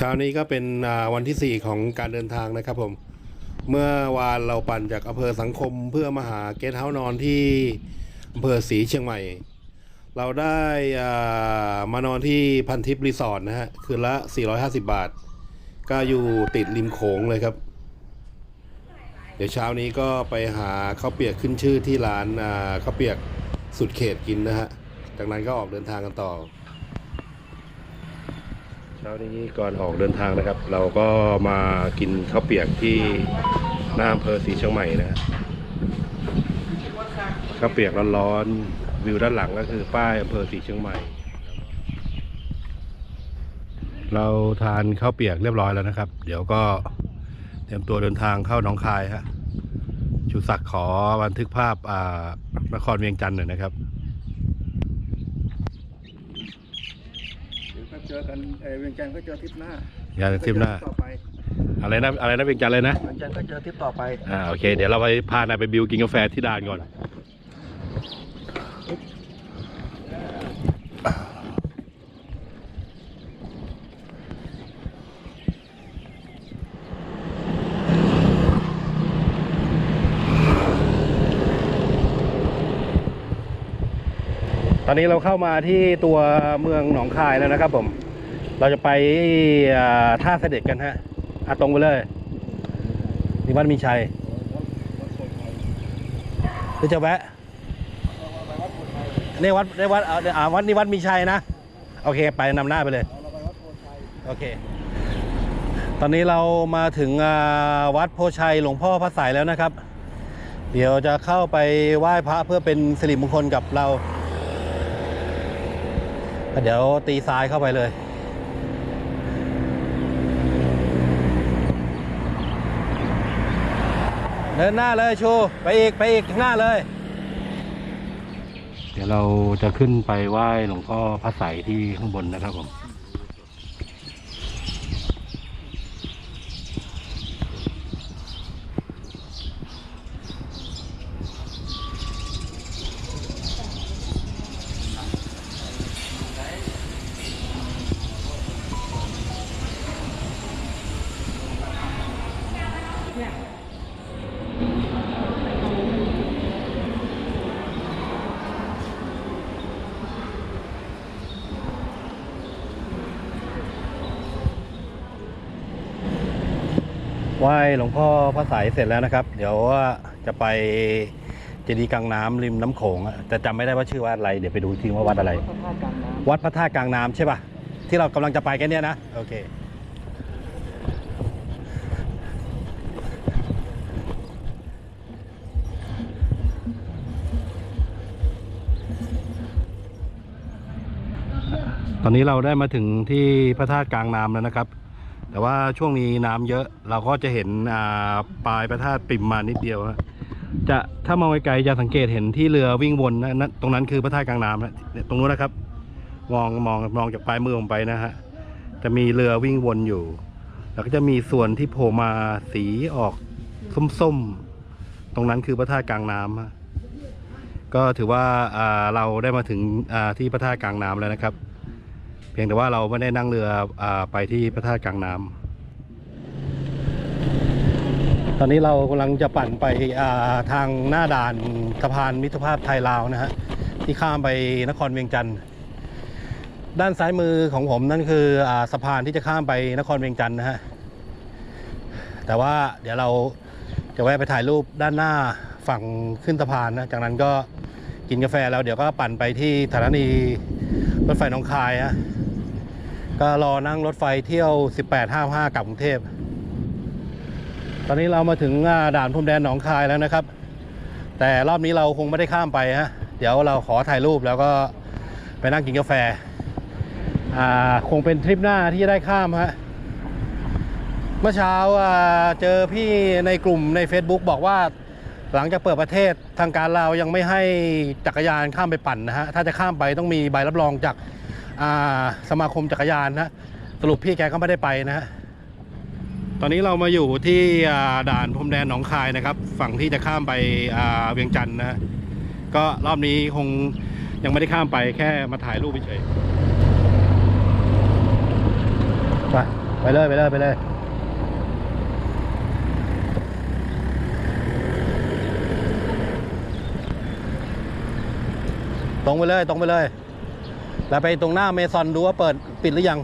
ช้านี้ก็เป็นวันที่ 4 ของการเดินทางนะครับผม เมื่อวานเราปั่นจากอำเภอสังคมเพื่อมาหาเกสต์เฮาส์นอนที่อำเภอศรีเชียงใหม่ เราได้มานอนที่พันทิพย์รีสอร์ทนะฮะ คืนละ 450 บาท ก็อยู่ติดริมโขงเลยครับ เดี๋ยวเช้านี้ก็ไปหาข้าวเปียกขึ้นชื่อที่ร้านข้าวเปียกสุดเขตกินนะฮะ จากนั้นก็ออกเดินทางกันต่อ เช้านี้ก่อนออกเดินทางนะครับ เราก็มากินข้าวเปียกที่หน้าอำเภอศรีเชียงใหม่นะข้าวเปียกร้อนๆวิวด้านหลังก็คือป้ายอำเภอศรีเชียงใหม่ เราทานข้าวเปียกเรียบร้อยแล้วนะครับ เดี๋ยวก็เตรียมตัวเดินทางเข้าหนองคายฮะชูศักดิ์ขอบันทึกภาพอ่านครเวียงจันทร์หน่อยนะครับ เดี๋ยว ก็เจอกันเอ่อเวียงจันทร์ก็เจอทริปหน้าอย่าทริปหน้าก็เจอต่อไปอะไรนะอะไรนะเวียงจันทร์เลยนะ เวียงจันทร์ก็เจอทริปต่อไปอ่าโอเค เดี๋ยวเราไปพานายไปบิวกินกาแฟที่ด่านก่อน อนนี้เราเข้ามาที่ตัวเมืองหนองคายแล้วนะครับผม เราจะไปท่าเสด็จกันฮะอาตรงไปเลยนี่วัดมีชัยหรือจะแวะนี่วัดนี่วัดอาอ่าวัดนี่วัดมีชัยนะ โอเค ไปนำหน้าไปเลย โอเค ตอนนี้เรามาถึงวัดโพชัยหลวงพ่อพระสายแล้วนะครับ เดี๋ยวจะเข้าไปไหว้พระเพื่อเป็นสิริมงคลกับเรา เดี๋ยวตีซ้ายเข้าไปเลย เดินหน้าเลยชู ไปอีก ไปอีกข้างหน้าเลย เดี๋ยวเราจะขึ้นไปไหว้หลวงพ่อพระใสยที่ข้างบนนะครับผม ไหว้หลวงพ่อพระสายเสร็จแล้วนะครับ เดี๋ยวว่าจะไปเจดีย์กลางน้ำริมน้ำโขงอะแต่จำไม่ได้ว่าชื่อวัดอะไร เดี๋ยวไปดูจริงว่าวัดอะไรพระธาตุกลางน้วัดพระธาตุกลางน้ำใช่ป่ะ ที่เรากำลังจะไปกันเนี่ยนะ โอเค ตอนนี้เราได้มาถึงที่พระธาตุกลางน้ำแล้วนะครับ แต่ว่าช่วงนี้น้ำเยอะเราก็จะเห็นอ่าปลายพระธาตุปิ่มมานิดเดียวฮะจะถ้ามองไกลๆจะสังเกตเห็นที่เรือวิ่งวนนะนั่นตรงนั้นคือพระธาตุกลางน้ำนะตรงนู้นนะครับ มองมองมองจากปลายมือผมไปนะฮะจะมีเรือวิ่งวนอยู่ แล้วก็จะมีส่วนที่โผล่มาสีออกส้มๆ ตรงนั้นคือพระธาตุกลางน้ำก็ถือว่าอ่าเราได้มาถึงอ่าที่พระธาตุกลางน้ำแล้วนะครับ เพียงแต่ว่าเราไม่ได้นั่งเรืออไปที่พระธาตุกลางน้ำตอนนี้เรากำลังจะปั่นไปทางหน้าด่านสะพานมิตรภาพไทยลาวนะฮะที่ข้ามไปนครเวียงจันทร์ด้านซ้ายมือของผมนั่นคืออสะพานที่จะข้ามไปนครเวียงจันทร์นะฮะแต่ว่าเดี๋ยวเราจะแวะไปถ่ายรูปด้านหน้าฝั่งขึ้นสะพานนะจากนั้นก็กินกาแฟแล้วเดี๋ยวก็ปั่นไปที่สถานี รถไฟหนองคายฮะก็รอนั่งรถไฟเที่ยว 1855 กลับกรุงเทพ ตอนนี้เรามาถึงอ่าด่านพรมแดนหนองคายแล้วนะครับ แต่รอบนี้เราคงไม่ได้ข้ามไปฮะ เดี๋ยวเราขอถ่ายรูปแล้วก็ไปนั่งกินกาแฟ อ่า คงเป็นทริปหน้าที่จะได้ข้ามฮะ เมื่อเช้าอ่าเจอพี่ในกลุ่มใน Facebook บอกว่า หลังจากเปิดประเทศทางการเราวยังไม่ให้จักรยานข้ามไปปั่นนะฮะถ้าจะข้ามไปต้องมีใบรับรองจากาสมาคมจักรยานนะสรุปพี่แกก็ไม่ได้ไปนะฮะตอนนี้เรามาอยู่ที่ด่านพรมแดนหนองคายนะครับ ฝั่งที่จะข้ามไปาเวียงจันทร์นะก็รอบนี้คงยังไม่ได้ข้ามไปแค่มาถ่ายรูปเฉยไปไปเลยไปเลยไปเลย รงไปเลยตรงไปเลย แล้วไปตรงหน้าเมซอนดูว่าเปิดปิดหรือยัง